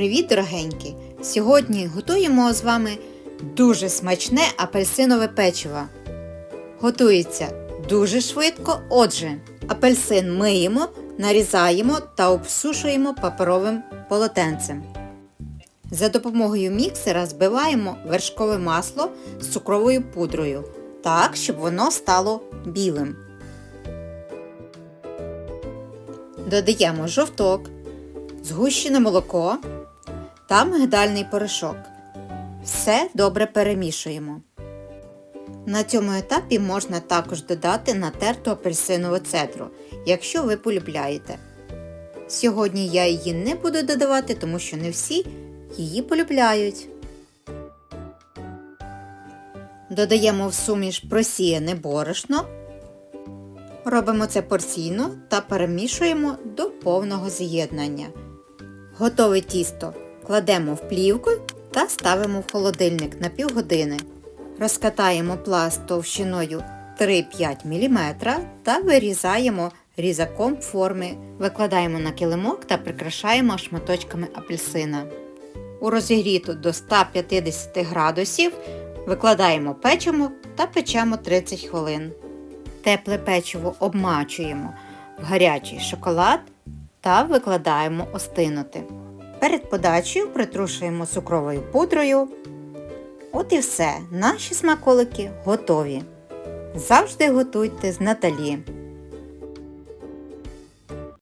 Привіт, дорогенькі! Сьогодні готуємо з вами дуже смачне апельсинове печиво. Готується дуже швидко. Отже, апельсин миємо, нарізаємо та обсушуємо паперовим полотенцем. За допомогою міксера збиваємо вершкове масло з цукровою пудрою, так, щоб воно стало білим. Додаємо жовток, згущене молоко та мигдальний порошок. Все добре перемішуємо. На цьому етапі можна також додати натерту апельсинову цедру, якщо ви полюбляєте. Сьогодні я її не буду додавати, тому що не всі її полюбляють. Додаємо в суміш просіяне борошно. Робимо це порційно та перемішуємо до повного з'єднання. Готове тісто кладемо в плівку та ставимо в холодильник на півгодини. Розкатаємо пласт товщиною 3-5 мм та вирізаємо різаком форми. Викладаємо на килимок та прикрашаємо шматочками апельсина. У розігріту до 150 градусів викладаємо печимо та печемо 30 хвилин. Тепле печиво обмачуємо в гарячий шоколад та викладаємо остинути. Перед подачею притрушуємо цукровою пудрою. От і все, наші смаколики готові. Завжди готуйте з Наталі.